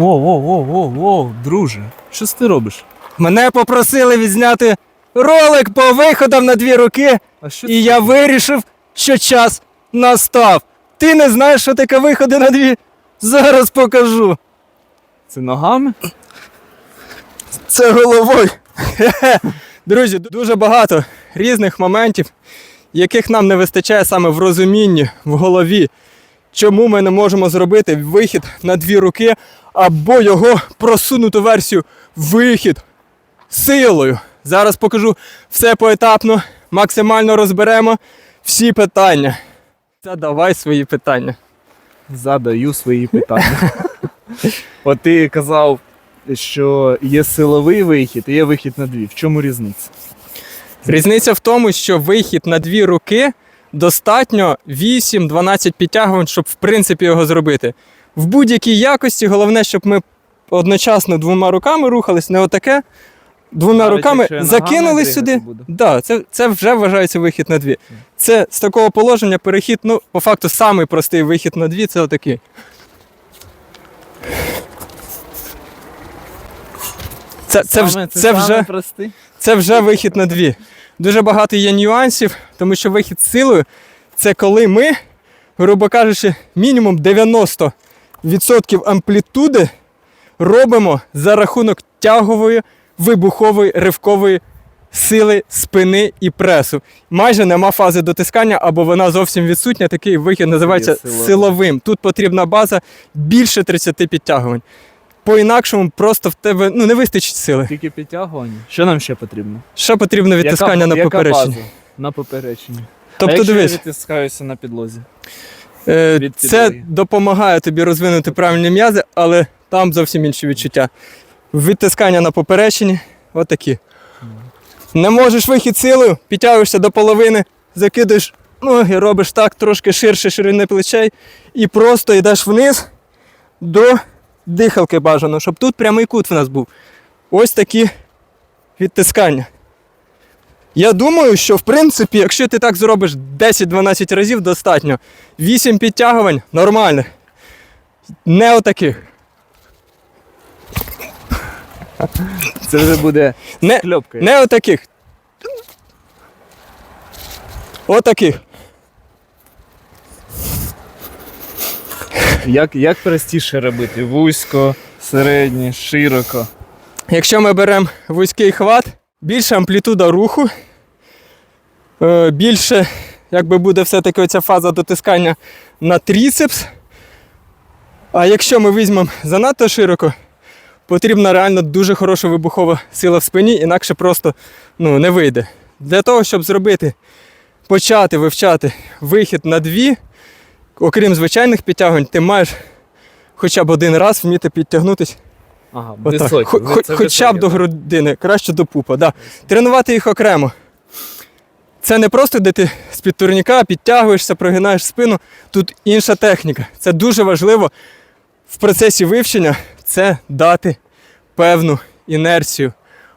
О, о, о, о, о, друже, що ти робиш? Мене попросили відзняти ролик по виходам на дві руки, А що і я вирішив, що час настав. Ти не знаєш, що таке виходи на дві? Зараз покажу. це ногами? Це головою. Друзі, дуже багато різних моментів, яких нам не вистачає саме в розумінні, в голові. Чому ми не можемо зробити вихід на дві руки або його просунуту версію вихід силою. Зараз покажу все поетапно, максимально розберемо всі питання. Задавай свої питання. Задаю свої питання. От ти казав, що є силовий вихід і є вихід на дві. В чому різниця? Різниця в тому, що вихід на дві руки достатньо 8-12 підтягувань, щоб в принципі його зробити. В будь-якій якості головне, щоб ми одночасно двома руками рухались, не отаке. Двома Навіть руками закинули сюди. Да, це, це вже вважається вихід на дві. Це з такого положення перехід, ну, по факту, самий простий вихід на дві це отакий. Це, це, Саме- це, саме вже, це вже вихід на дві. Дуже багато є нюансів, тому що вихід з силою це коли ми, грубо кажучи, мінімум 90% амплітуди робимо за рахунок тягової, вибухової, ривкової сили спини і пресу. Майже нема фази дотискання, або вона зовсім відсутня. Такий вихід називається силовим. силовим. Тут потрібна база більше 30 підтягувань. По-інакшому просто в тебе ну, не вистачить сили. Тільки підтягування. Що нам ще потрібно? Що потрібно відтискання Яка- на яка поперечині? база На поперечині. а Тобто якщо дивись, я відтискаюся на підлозі. Е, це допомагає тобі розвинути правильні м'язи, але там зовсім інші відчуття. Відтискання на поперечині отакі. Не можеш вихід силою, підтягуєшся до половини, закидаєш ноги, робиш так, трошки ширше ширини плечей і просто йдеш вниз до дихалки бажано, щоб тут прямий кут в нас був. Ось такі відтискання. Я думаю, що в принципі, якщо ти так зробиш 10-12 разів, достатньо. 8 підтягувань нормальних. Не отаких. Це вже буде Не, не отаких. Отаких. Як, як простіше робити? Вузько, середньо, широко. Якщо ми беремо вузький хват, більша амплітуда руху, більше, якби буде все-таки оця фаза дотискання на тріцепс. А якщо ми візьмемо занадто широко, потрібна реально дуже хороша вибухова сила в спині, інакше просто ну, не вийде. Для того, щоб зробити, почати вивчати вихід на дві, окрім звичайних підтягувань, ти маєш хоча б один раз вміти підтягнутися Ага, високі. Хо- Це Хоча б до грудини, краще до пупа. Да. Тренувати їх окремо. Це не просто де ти з-під турніка підтягуєшся, прогинаєш спину. Тут інша техніка. Це дуже важливо в процесі вивчення це дати певну інерцію.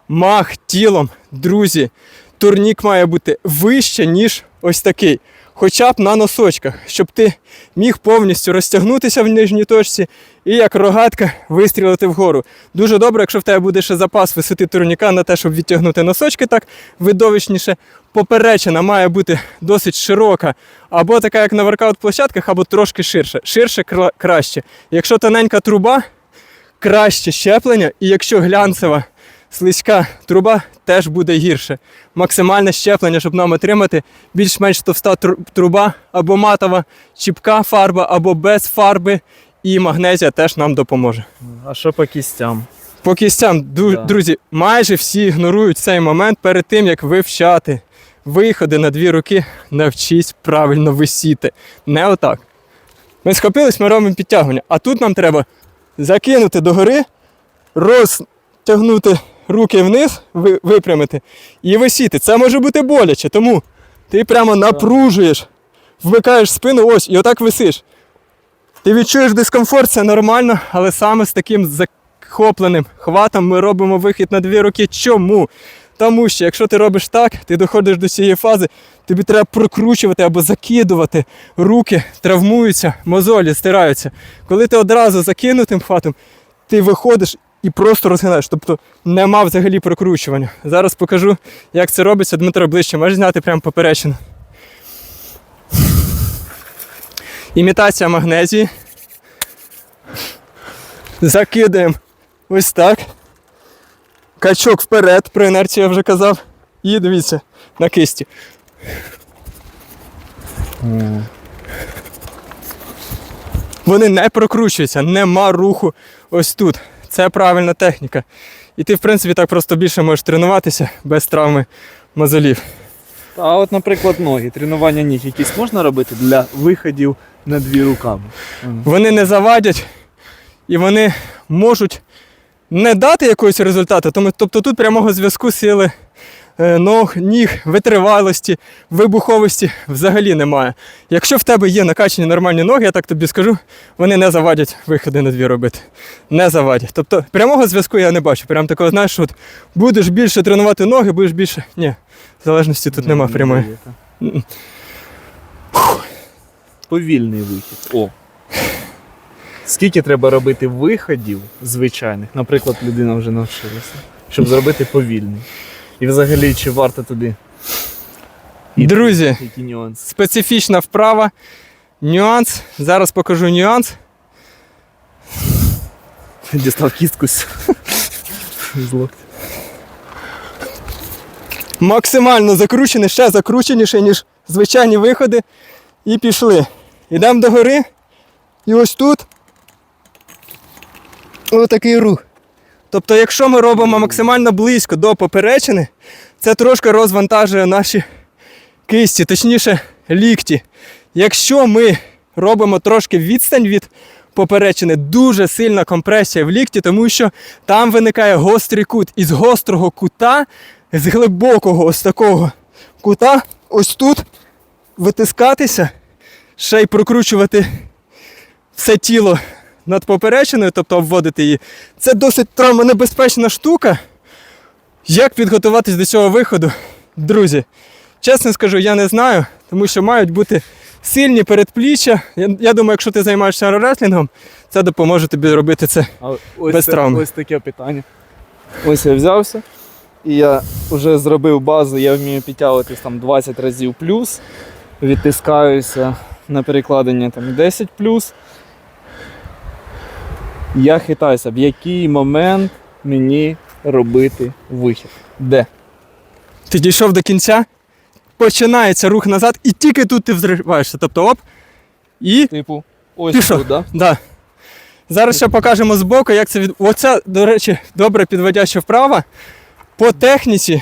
Мах тілом, друзі, турнік має бути вище, ніж ось такий. Хоча б на носочках, щоб ти міг повністю розтягнутися в нижній точці і як рогатка вистрілити вгору. Дуже добре, якщо в тебе буде ще запас висоти турніка на те, щоб відтягнути носочки так видовищніше. Поперечина має бути досить широка, або така, як на воркаут-площадках, або трошки ширше. Ширше краще. Якщо тоненька труба, краще щеплення, і якщо глянцева слизька труба, теж буде гірше. Максимальне щеплення, щоб нам отримати більш-менш товста труба або матова чіпка фарба, або без фарби, і магнезія теж нам допоможе. А що по кістям? По кістям, ду- Да. друзі, майже всі ігнорують цей момент перед тим, як вивчати виходи на дві руки, навчись правильно висіти. Не отак. Ми схопились, ми робимо підтягування. А тут нам треба закинути догори, розтягнути руки вниз, випрямити і висіти. Це може бути боляче, тому ти прямо напружуєш, вмикаєш спину, ось, і отак висиш. Ти відчуєш дискомфорт, це нормально, але саме з таким захопленим хватом ми робимо вихід на дві руки. Чому? Тому що якщо ти робиш так, ти доходиш до цієї фази, тобі треба прокручувати або закидувати руки, травмуються, мозолі стираються. Коли ти одразу закинутим хватом, ти виходиш і просто розгинаєш. Тобто нема взагалі прокручування. Зараз покажу, як це робиться. Дмитро ближче, можеш зняти прямо поперечину. Імітація магнезії. Закидаємо ось так. Качок вперед, про інерцію я вже казав. І дивіться, на кисті. Вони не прокручуються, нема руху ось тут. Це правильна техніка. І ти, в принципі, так просто більше можеш тренуватися без травми мозолів. А от, наприклад, ноги, тренування ніг якісь можна робити для виходів на дві руками. Вони не завадять і вони можуть не дати якогось результату. Тобто тут прямого зв'язку сили ног, ніг, витривалості, вибуховості взагалі немає. Якщо в тебе є накачані нормальні ноги, я так тобі скажу, вони не завадять виходи на дві робити. Не завадять. Тобто прямого зв'язку я не бачу. Прям такого, знаєш, що от будеш більше тренувати ноги, будеш більше. Ні, залежності тут нема прямої. М-м. Повільний вихід. О. Скільки треба робити виходів звичайних, наприклад, людина вже навчилася, щоб зробити повільний. І взагалі, чи варто туди? йти? Друзі, Які нюанси? специфічна вправа. Нюанс. Зараз покажу нюанс. Дістав кістку з з локтя. Максимально закручений, ще закрученіше, ніж звичайні виходи. І пішли. Йдемо до гори. І ось тут. Отакий рух. Тобто, якщо ми робимо максимально близько до поперечини, це трошки розвантажує наші кисті, точніше лікті. Якщо ми робимо трошки відстань від поперечини, дуже сильна компресія в лікті, тому що там виникає гострий кут. І з гострого кута, з глибокого ось такого кута, ось тут витискатися, ще й прокручувати все тіло над поперечиною, тобто обводити її. Це досить травмонебезпечна штука. Як підготуватись до цього виходу? Друзі, чесно скажу, я не знаю, тому що мають бути сильні передпліччя. Я, я думаю, якщо ти займаєшся аерореслінгом, це допоможе тобі робити це. А ось, Без це- травми. ось таке питання. Ось я взявся, і я вже зробив базу, я вмію підтягуватись там 20 разів плюс, відтискаюся на перекладення там 10 плюс. Я хитаюся, в який момент мені робити вихід. Де? Ти дійшов до кінця, починається рух назад, і тільки тут ти взриваєшся. Тобто оп. І Типу, ось Пішов. тут, да? Да. Зараз ще покажемо збоку, як це від. Оця, до речі, добре підводяща вправа. По техніці.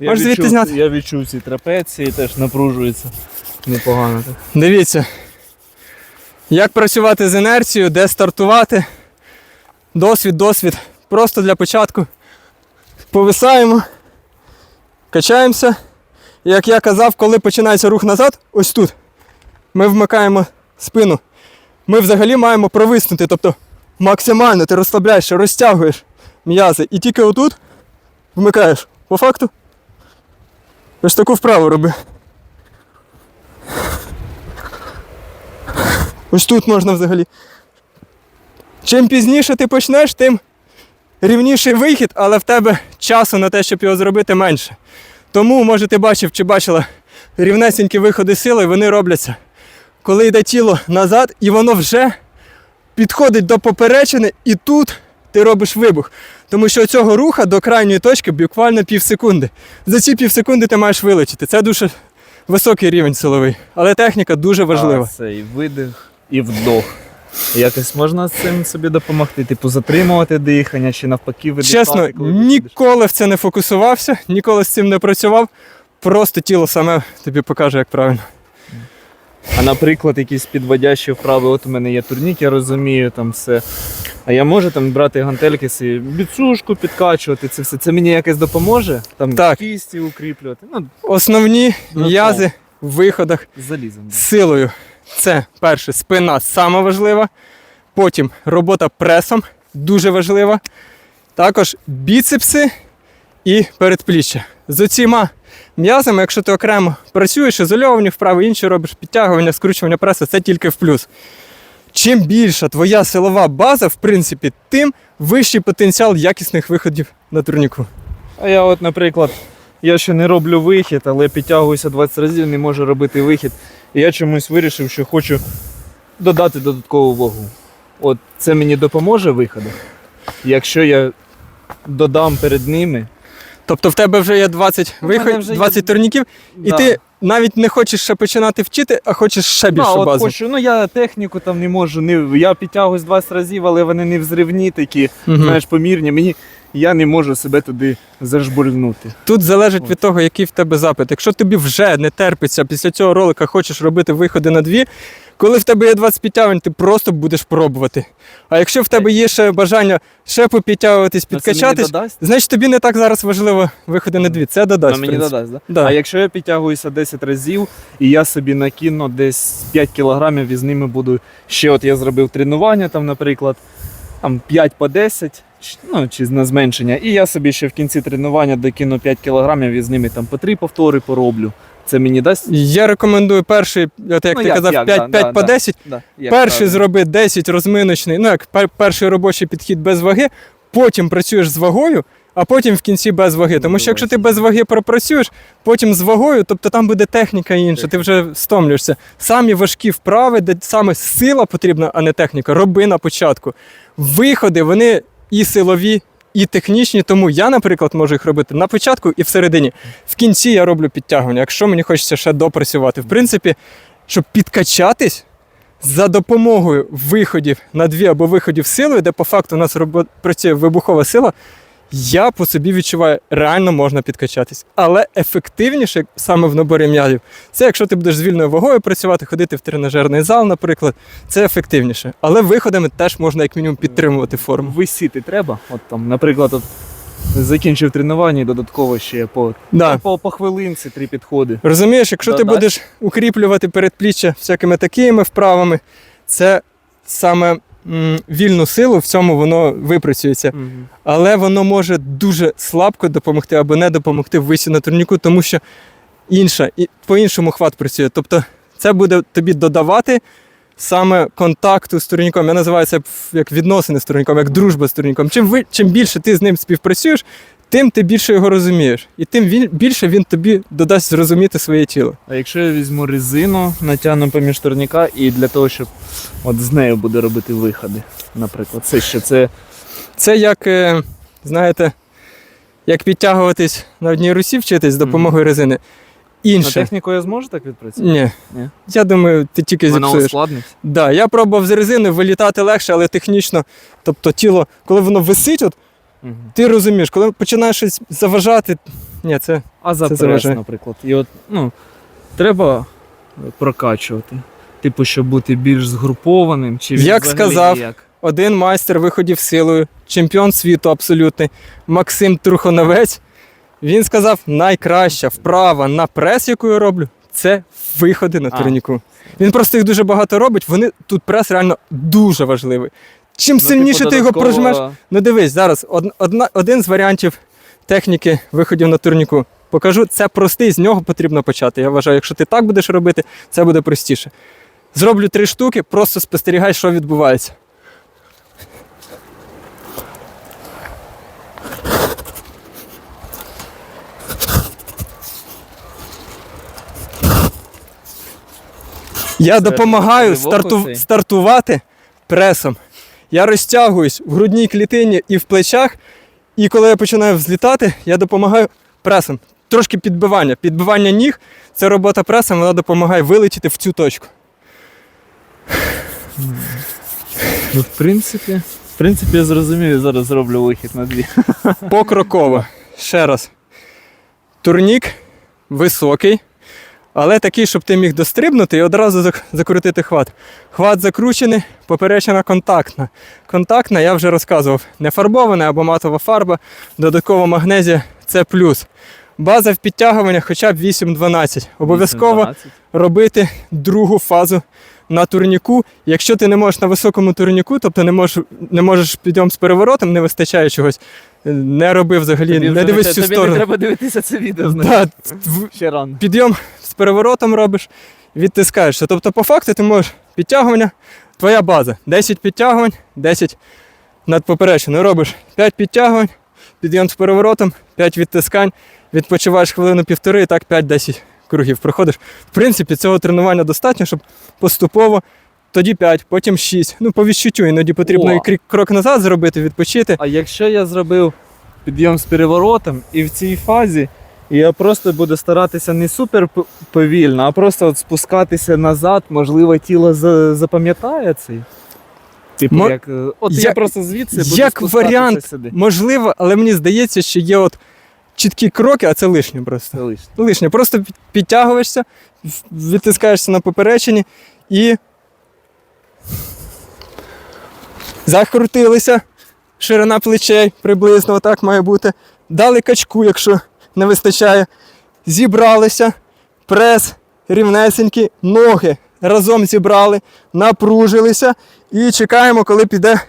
Я Можеш звідти відчув- зняти? Я відчув ці трапеції, теж напружуються. Непогано так. Дивіться. Як працювати з інерцією, де стартувати. Досвід, досвід. Просто для початку. Повисаємо, качаємося. Як я казав, коли починається рух назад, ось тут, ми вмикаємо спину. Ми взагалі маємо провиснути. Тобто максимально ти розслабляєшся, розтягуєш м'язи. І тільки отут вмикаєш. По факту. Ось таку вправу роби. Ось тут можна взагалі. Чим пізніше ти почнеш, тим рівніший вихід, але в тебе часу на те, щоб його зробити менше. Тому, може, ти бачив чи бачила рівнесенькі виходи сили, вони робляться, коли йде тіло назад, і воно вже підходить до поперечини, і тут ти робиш вибух. Тому що цього руха до крайньої точки буквально пів секунди. За ці пів секунди ти маєш вилетіти. Це дуже високий рівень силовий. Але техніка дуже важлива. А, це і видих, і вдох. Якось можна з цим собі допомогти? Типу затримувати дихання чи навпаки видихати? Чесно, коли ти ніколи в це не фокусувався, ніколи з цим не працював. Просто тіло саме тобі покаже, як правильно. А наприклад, якісь підводящі вправи, от у мене є турнік, я розумію там все. А я можу там брати гантельки, собі біцушку підкачувати, це все. Це мені якось допоможе? Там Так. кісті укріплювати. Ну, Основні Ну, м'язи в виходах залізом. з силою. Це перше спина сама важлива. Потім робота пресом дуже важлива. Також біцепси і передпліччя. З оціма м'язами, якщо ти окремо працюєш, ізольовані вправи, інші робиш підтягування, скручування преса, це тільки в плюс. чим більша твоя силова база, в принципі, тим вищий потенціал якісних виходів на турніку. А я от, наприклад, я ще не роблю вихід, але підтягуюся 20 разів, не можу робити вихід. І я чомусь вирішив, що хочу додати додаткову вагу. От це мені допоможе в виходах. Якщо я додам перед ними, Тобто в тебе вже є 20 У мене виходів, вже є- 20 турніків, і да. ти навіть не хочеш ще починати вчити, а хочеш ще Да, більшу от базу. хочу, ну я техніку там не можу. Не, я підтягуюсь 20 разів, але вони не взривні такі, Мгм. знаєш, помірні. Мені я не можу себе туди зажбурнути. Тут залежить від того, який в тебе запит. Якщо тобі вже не терпиться після цього ролика, хочеш робити виходи на дві, коли в тебе є 20 підтягувань, ти просто будеш пробувати. А якщо в тебе є ще бажання ще попідтягуватись, Ну, підкачатись, значить тобі не так зараз важливо виходи на дві. Це додасть. Ну, мені додасть, да? Да. А якщо я підтягуюся 10 разів, і я собі накину десь 5 кілограмів і з ними буду. Ще от я зробив тренування, там, наприклад, там 5 по 10, чи- ну, чи на зменшення. І я собі ще в кінці тренування докину 5 кілограмів і з ними там по 3 повтори пороблю. Це мені дасть? Я рекомендую перший, от як Ну, ти як- казав, як, 5, да, 5 да, по да. 10. Да, як Перший правильно. зроби 10 розминочний, ну як перший робочий підхід без ваги, потім працюєш з вагою, а потім в кінці без ваги. Тому що якщо ти без ваги пропрацюєш, потім з вагою, тобто там буде техніка інша, ти вже стомлюєшся. Самі важкі вправи, де саме сила потрібна, а не техніка, роби на початку. Виходи, вони і силові, і технічні, тому я, наприклад, можу їх робити на початку і всередині. В кінці я роблю підтягування, якщо мені хочеться ще допрацювати. В принципі, щоб підкачатись, за допомогою виходів на дві або виходів силою, де по факту у нас працює вибухова сила, я по собі відчуваю, реально можна підкачатись. Але ефективніше саме в наборі м'язів, це якщо ти будеш з вільною вагою працювати, ходити в тренажерний зал, наприклад, це ефективніше. Але виходами теж можна як мінімум підтримувати форму. Висіти треба. От там, наприклад, от закінчив тренування і додатково ще по, Да. по, по хвилинці три підходи. Розумієш, якщо ти Додасть. будеш укріплювати передпліччя всякими такими вправами, це саме вільну силу в цьому воно випрацюється. але воно може дуже слабко допомогти або не допомогти в висі на турніку, тому що інша, і по-іншому хват працює. Тобто це буде тобі додавати саме контакту з турніком. Я називаю це як відносини з турніком, як дружба з турніком. Чим, ви, чим більше ти з ним співпрацюєш, тим ти більше його розумієш. І тим він, більше він тобі додасть зрозуміти своє тіло. А якщо я візьму резину, натягну поміж турніка і для того, щоб от з нею буду робити виходи, наприклад, це що це Це як, е, знаєте, як підтягуватись на одній русі вчитись з допомогою резини. на Інше. техніку я зможу так відпрацювати? Ні. Ні? Я думаю, ти тільки Вона зіпсуєш. ускладнить. Да, я пробував з резини вилітати легше, але технічно. Тобто тіло, коли воно висить, от, Угу. ти розумієш, коли починаєш щось заважати. Ні, це А за Це прес, заважає. наприклад. І от, ну, треба прокачувати. Типу, щоб бути більш згрупованим, чи Як взагалі сказав ніяк? один майстер виходів силою, чемпіон світу абсолютний, Максим Трухоновець. Він сказав: найкраща вправа на прес, яку я роблю, це виходи на А. турніку. Він просто їх дуже багато робить. Вони тут прес реально дуже важливий. Чим Ну, сильніше типу, ти його додатково- прожмеш, Ну дивись, зараз од, одна, один з варіантів техніки виходів на турніку. Покажу, це простий, з нього потрібно почати. Я вважаю, якщо ти так будеш робити, це буде простіше. Зроблю три штуки, просто спостерігай, що відбувається. Я допомагаю старту, стартувати пресом. Я розтягуюсь в грудній клітині і в плечах. І коли я починаю взлітати, я допомагаю пресом. Трошки підбивання. Підбивання ніг це робота пресом, вона допомагає вилетіти в цю точку. Ну, в принципі, в принципі, я зрозумів, я зараз зроблю вихід на дві. Покроково. Ще раз. Турнік високий, але такий, щоб ти міг дострибнути і одразу зак- закрутити хват. Хват закручений, поперечина контактна. Контактна, я вже розказував, не фарбована або матова фарба, додаткова магнезія це плюс. База в підтягуваннях хоча б 8-12. Обов'язково 12. робити другу фазу на турніку. Якщо ти не можеш на високому турніку, тобто не можеш, не можеш підйом з переворотом, не вистачає чогось, не роби взагалі, Тобі не дивись цю тобі не треба дивитися це відео, знаєш. Да, Ще рано. підйом з переворотом робиш, відтискаєшся. Тобто, по факту, ти можеш підтягування, твоя база. 10 підтягувань, 10 над поперечиною. Робиш 5 підтягувань, підйом з переворотом, 5 відтискань, відпочиваєш хвилину півтори і так 5-10 кругів проходиш. В принципі, цього тренування достатньо, щоб поступово. Тоді 5, потім 6. Ну, по відчуттю, іноді потрібно О. і крок назад зробити, відпочити. А якщо я зробив підйом з переворотом, і в цій фазі я просто буду старатися не супер повільно, а просто от спускатися назад, можливо, тіло запам'ятає цей. Типу, Мо- як, е, от я просто звідси буду як варіант, сюди. Можливо, але мені здається, що є от чіткі кроки, а це лишнє просто. Це лишнє. Лишнє. Просто підтягуєшся, відтискаєшся на поперечині і. Закрутилися. Ширина плечей приблизно отак має бути. Дали качку, якщо не вистачає. Зібралися. Прес рівнесенький, ноги разом зібрали, напружилися і чекаємо, коли піде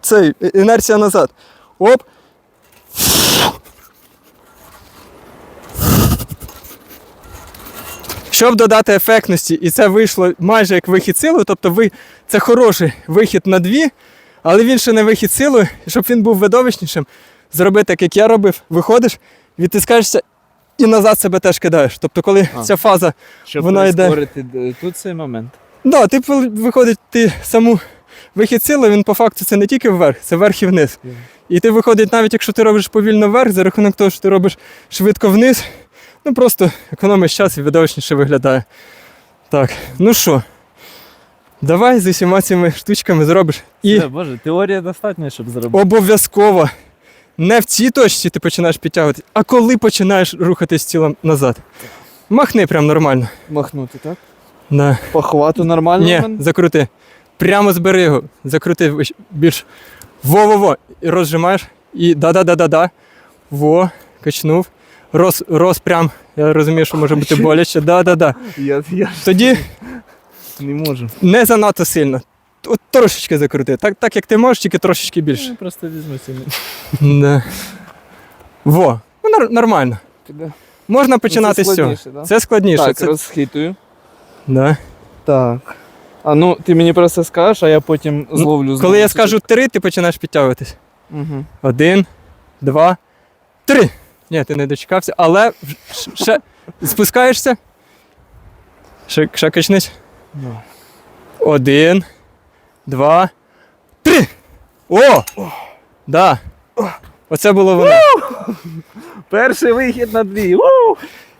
цей, інерція назад. Оп. Щоб додати ефектності, і це вийшло майже як вихід силою, тобто ви, це хороший вихід на дві, але він ще не вихід силою, щоб він був видовищнішим, зроби так, як я робив, виходиш, відтискаєшся і назад себе теж кидаєш. Тобто, коли А. ця фаза, Щоб Вона йде- прискорити е, тут цей момент. да, ти пол- виходить, ти саму вихід сили, він по факту це не тільки вверх, це вверх і вниз. Мгм. І ти виходить, навіть якщо ти робиш повільно вверх, за рахунок того, що ти робиш швидко вниз, ну просто економиш час і видовищніше виглядає. Так, ну що, давай з усіма цими штучками зробиш. І Все, боже, теорія достатня, щоб зробити. обов'язково не в цій точці ти починаєш підтягувати, а коли починаєш рухатись тілом назад. Махни прям нормально. Махнути, так? Да. Похвату нормально. Ні, закрути. Прямо збери його. Закрути більш. Во-во-во. І розжимаєш. І да-да-да-да-да. Во, качнув. Роз, роз прям. Я розумію, що може бути боляче. Да-да-да. Я, я Тоді не можу. не занадто сильно. От трошечки закрути. Так, так як ти можеш, тільки трошечки більше. Я просто візьму сильно. Да. Во. Ну, нар- нормально. Піде. Можна починати з цього. складніше, да? Це складніше. Так, це... розхитую. Да. Так. А ну, ти мені просто скажеш, а я потім Ну, зловлю Коли я скажу три, ти починаєш підтягуватись. Угу. Один, два, три. Ні, ти не дочекався, але в- ш- ще спускаєшся. Ще, ще качнись. Один, два, три. О! Да. Оце було воно. Перший вихід на дві.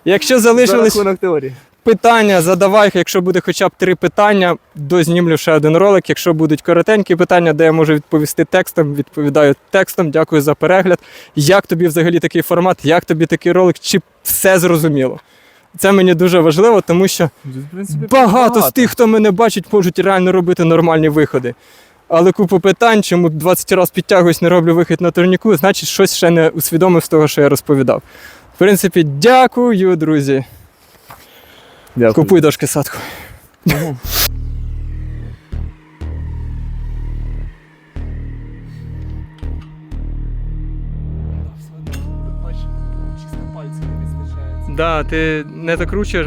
Якщо залишились теорії. питання, задавай, якщо буде хоча б три питання, дознімлю ще один ролик. Якщо будуть коротенькі питання, де я можу відповісти текстом, відповідаю текстом. Дякую за перегляд. Як тобі взагалі такий формат, як тобі такий ролик, чи все зрозуміло? Це мені дуже важливо, тому що В принципі, багато з тих, хто мене бачить, можуть реально робити нормальні виходи. Але купу питань, чому 20 разів підтягуюсь, не роблю вихід на турніку, значить щось ще не усвідомив з того, що я розповідав. В принципі, дякую, друзі. Дякую. Купуй дошки садку. Мгм. Да, ти не закручуєш.